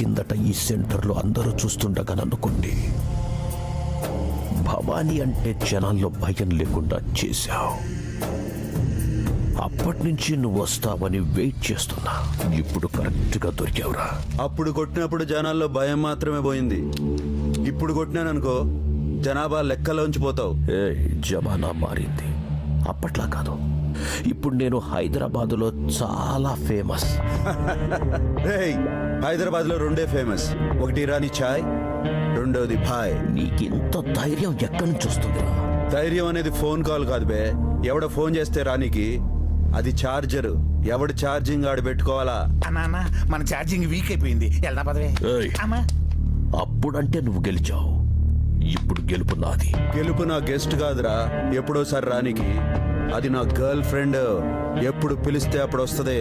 కిందట ఈ సెంటర్లో అందరూ చూస్తుండగా నన్నుకోండి భవానీ అంటే జనాల్లో భయం లేకుండా చేశావు. అప్పటి నుంచి నువ్వు వస్తావని వెయిట్ చేస్తున్నా. ఇప్పుడు కరెక్ట్గా దొరికావురా. అప్పుడు కొట్టినప్పుడు జనాల్లో భయం మాత్రమే పోయింది. ఇప్పుడు కొట్టినాననుకో జనాభా లెక్కలోంచి పోతావు. ఏ జమానా మారింది. అప్పట్లా కాదు. ఇప్పుడు నేను హైదరాబాదులో చాలా ఫేమస్. హైదరాబాద్లో రెండే ఫేమస్. ఒకటి ఇరానీ ఛాయ్ రెండోది భాయ్. నీకింత ధైర్యం ఎక్కడి నుంచి వస్తుందిరా? ధైర్యం అనేది ఫోన్ కాల్ కాదు బే. ఎవడ ఫోన్ చేస్తే రానికి అది చార్జర్. ఎవడు ఛార్జింగ్ ఆడు పెట్టుకోవాలా? అన్నా మన ఛార్జింగ్ వీక్ అయిపోయింది. వెళ్దా పదవే. అప్పుడంటే నువ్వు గెలిచావు. ఇప్పుడు గెలుపు నాది. గెలుపు నా గెస్ట్ కాదురా. ఎప్పుడోసారి రానికి అది నా గర్ల్ ఫ్రెండ్. ఎప్పుడు పిలిస్తే అప్పుడు వస్తుంది.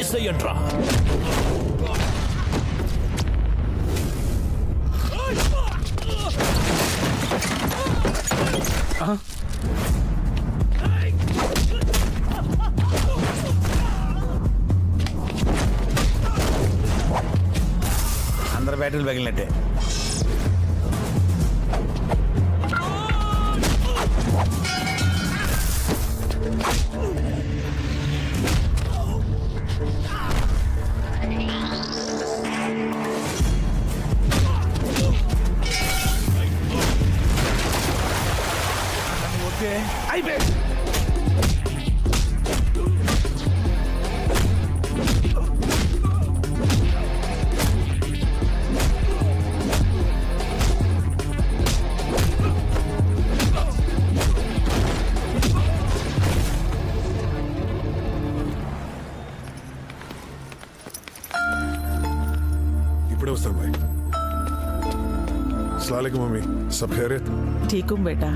ఏసయ్యంట్రా. అందరు బ్యాటరీలు పగిలినట్టే. ఇప్పుడే వస్తాను భాయ్ సలాలేకు మమ్మీ సబ్ ఖైరియత్ ठीक हूँ बेटा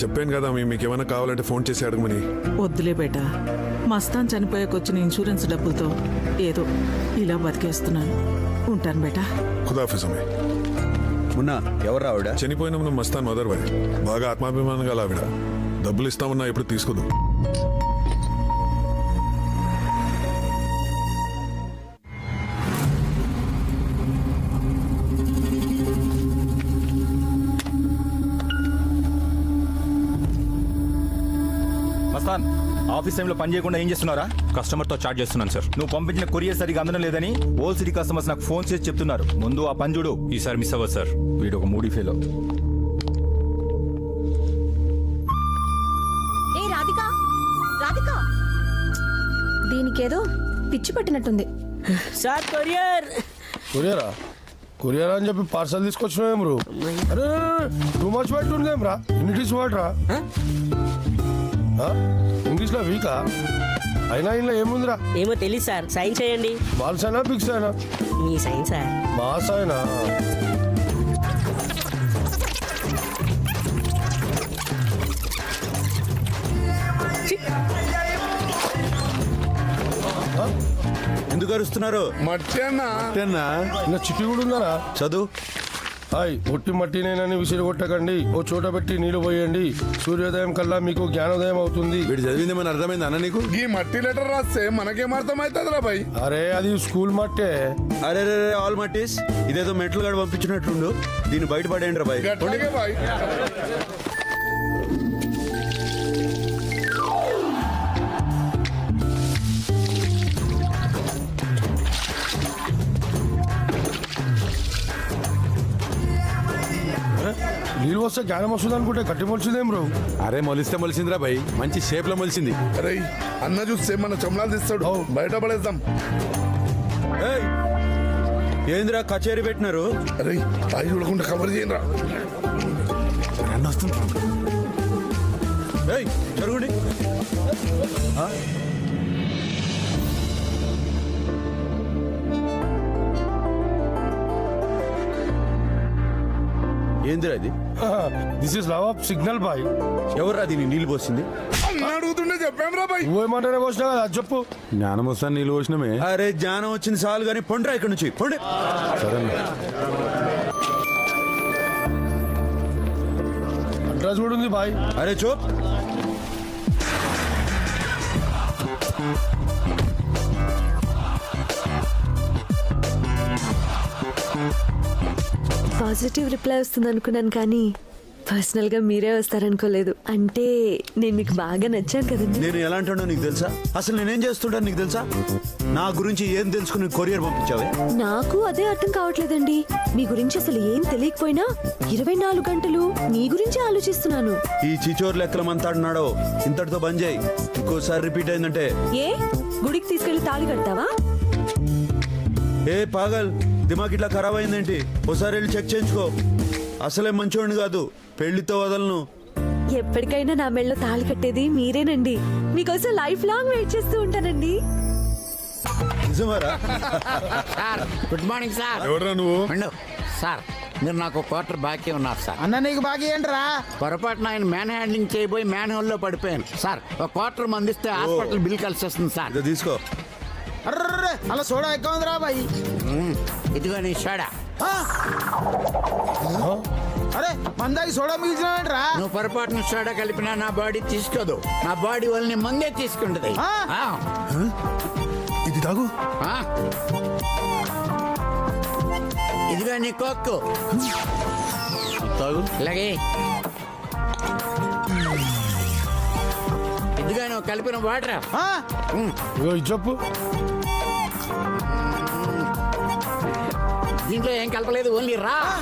చెప్పాను కదా మీ మీకు ఏమైనా కావాలంటే ఫోన్ చేసి అడగమని వద్దులే బేటా మస్తాన్ చనిపోయాకొచ్చిన ఇన్సూరెన్స్ డబ్బులతో ఏదో ఇలా బతికేస్తున్నాను ఉంటాను బేటా ఖుదాఫిజ్ అమ్మాయి మున్న ఎవరు ఆవిడ చనిపోయిన మన మస్తాన్ మదర్ భాయ్ బాగా ఆత్మాభిమానం గల ఆవిడ డబ్బులు ఇస్తామన్నా ఎప్పుడు తీసుకోదు మస్తాన్ ఆఫీస్ టైంలో పని చేయకుండా ఏం చేస్తున్నారా? కస్టమర్తో చార్జ్ చేస్తున్నాను సార్. నువ్వు పంపించిన కొరియర్ సరిగా అందడం లేదని ఓల్ సిటీ కస్టమర్స్ నాకు ఫోన్ చేసి చెప్తున్నారు. ముందు ఆ పని చూడు. ఈసారి మిస్ అవ్వదు సార్. వీడు ఒక మూడీ ఫేలో. ఏ రాధిక? రాధిక? దీనికేదో పిచ్చి పట్టినట్టుంది. Sir courier. కొరియరా? కొరియర్ అని చెప్పి పార్సల్ తీసుకొచ్చినావేం అరే టూ మచ్ పెట్టుందేం రా? ఇంగ్లీష్ వర్డ్ రా ఇంగ్లీష్లో వీకా? అయినా ఇంట్లో ఏముందిరా? ఏమో తెలియదు సార్. సైన్ చేయండి. బాల్స్ అయినా పిక్స్ అయినా మీ సైన్ సార్. మాస్ అయినా ఎందుకు అరుస్తున్నారు? ఇంకా చిట్టి కూడా ఉందరా? చదువు. హాయ్ ఒట్టి మట్టినేనని విసిరి కొట్టకండి ఓ చోట పెట్టి నీళ్ళు పోయండి. సూర్యోదయం కల్లా మీకు జ్ఞానోదయం అవుతుంది. వీడు చదివింది మన అర్థమైంది అన్న నీకు? ఈ మట్టి లెటర్ రాస్తే మనకేం అర్థమవుతుంది రా భయ్ అరే అది స్కూల్ మట్టే. అరే రే రే, ఆల్ మటీస్ ఇదేదో మెట్లు గడ పంపించినట్లుండు దీన్ని బయటపడేయండి రా బాయ్. వస్తే జ్ఞానం వస్తుంది అనుకుంటే గట్టి మొలిచిందేం బ్రో? అరే మొలిస్తే మొలిసిందిరా బాయ్. మంచి షేప్లో మొలిసింది. అరే అన్న చూస్తే మన చమలాలు తీస్తాడు. బయట పడేద్దాం. ఏయ్, ఏందిరా కచేరీ పెట్టినారు? అరే అవి చూడకుండా కవర్ చేయండి రా అన్న వస్తుంది జరుగుండి. ఏందిరా ఇది? This is love of signal boy ఎవర్రా దీన్ని? నీళ్ళు పోసింది? అడుగుతుండే చెప్పాం రా భయ్ నువ్వేమంటానే వచ్చినా కదా అది చెప్పు. జ్ఞానం వస్తాను నీళ్ళు పోసినమే. అరే జ్ఞానం వచ్చింది చాలు కానీ పొండ్రా ఇక్కడ నుంచి. పొండి. అడ్రస్ కూడా ఉంది బాయ్ అరే చూప్. పాజిటివ్ రిప్లై వస్తుంది అనుకున్నాను కానీ పర్సనల్గా మీరే వస్తారనుకోలేదు. అంటే నేను మీకు బాగా నచ్చాను కదండి. నేను ఎలాంటానో నీకు తెలుసా? అసలు నేనేం చేస్తుంటాను నీకు తెలుసా? నా గురించి ఏం తెలుసుకుని కొరియర్ పంపించావే? నాకు అదే అర్థం కావట్లేదండి. మీ గురించి అసలు ఏం తెలియకపోయినా ఇరవై నాలుగు గంటలు మీ గురించి ఆలోచిస్తున్నాను. ఈ చిచోర్ లెక్కల మంతాడున్నాడో ఇంతటితో బంద్ చేయి. ఇంకోసారి రిపీట్ అయిందంటే. ఏ? గుడికి తీసుకెళ్ళి తాళి కడతావా? ఏ పాగల్? దిమాగ్ ఇట్లా ఖరాబ్ అయిందేంటి? ఒకసారి వెళ్ళి చెక్ చేయించుకో. అసలే మంచోడిని కాదు పెళ్ళితో వదలను. ఎప్పటికైనా నా మెళ్ళలో తాళి కట్టేది మీరేనండి. మీకోసం లైఫ్ లాంగ్ వెయిట్ చేస్తూ ఉంటానండి. నిజమారా? Sir good morning sir. ఎవడ్రా నువ్వు? ఉండు. సార్ మీరు నాకు క్వార్టర్ బాకీ ఉన్నారు సార్. అన్న నీకు బాగా ఏంట్రా? పొరపాటున ఆయన మ్యాన్ హ్యాండింగ్ చేయబోయి మ్యాన్ హోల్లో పడిపోయాను. సార్ ఒక క్వార్టర్ మందిస్తే హాస్పిటల్ బిల్ కలిసి వస్తుంది సార్. ఇదో తీసుకో. అర్రే అలా సోడా ఎక్కువ ఉందిరా బాయ్. ఇదిగో నీ షోడా అరే మందాకి సోడా మిగిల్చినావేంట్రా? నువ్వు పొరపాటున సోడా కలిపినా నా బాడీ తీసుకోదు. నా బాడీ వాళ్ళని ముందే తీసుకుంటది. ఆ? ఆ. ఇది తాగు. ఆ. ఇదిగో నీ కోక్కు. ఇలాగే. ఇదిగో నువ్వు కలిపిన వాటర్. ఆ? ఇగో ఇది చెప్పు. దీంట్లో ఏం కలపలేదు ఓన్లీ రా.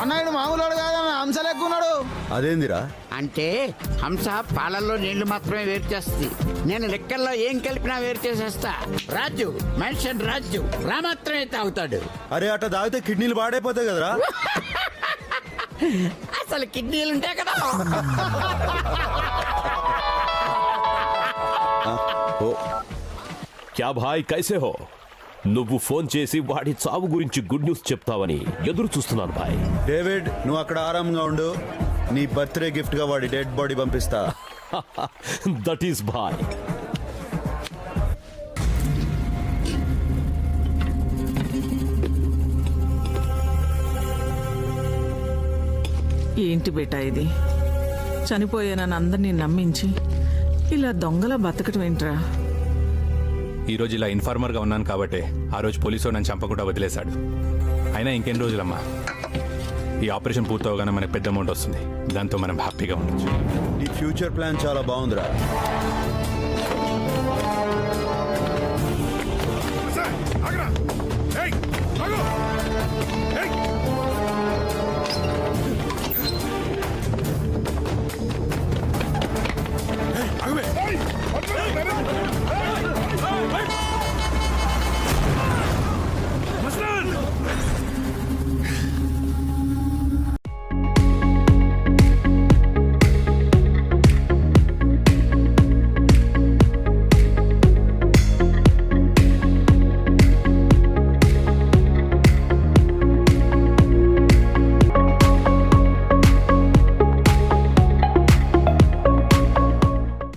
అన్న ఆయన మామూలు కాదన్న అంశాలు ఎక్కువ ఉన్నాడు అదేందిరా? అంటే హంస పాలల్లో నీళ్ళు మాత్రమే వేరు చేస్తుంది. నేను లెక్కల్లో ఏం కలిపినా వేరు చేసేస్తా. రాజు మెన్షన్ రాజు రా మాత్రమే తాగుతాడు. అరే అట్లా తాగితే కిడ్నీలు పాడైపోతాయి కదరా? అసలు కిడ్నీలు ఉంటాయి కదా. ఓ. క్యా భాయ్ కైసే హో? నువ్వు ఫోన్ చేసి వాడి చావు గురించి గుడ్ న్యూస్ చెప్తావని ఎదురు చూస్తున్నాను భాయ్. డేవిడ్ నువ్వు అక్కడ ఆరాంగా ఉండు. నీ బర్త్డే గిఫ్ట్గా వాడి డెడ్ బాడీ పంపిస్తా. దట్ ఈస్ భాయ్ ఏంటి బేటా ఇది? చనిపోయానని అందరినీ నమ్మించి ఇలా దొంగలా బతకటం ఏంట్రా? ఈరోజు ఇలా ఇన్ఫార్మర్గా ఉన్నాను కాబట్టి ఆ రోజు పోలీసు నన్ను చంపకుండా వదిలేశాడు. అయినా ఇంకెన్ని రోజులమ్మా? ఈ ఆపరేషన్ పూర్తవగానే మనకు పెద్ద అమౌంట్ వస్తుంది. దాంతో మనం హ్యాపీగా ఉండొచ్చు. ఈ ఫ్యూచర్ ప్లాన్ చాలా బాగుందిరా.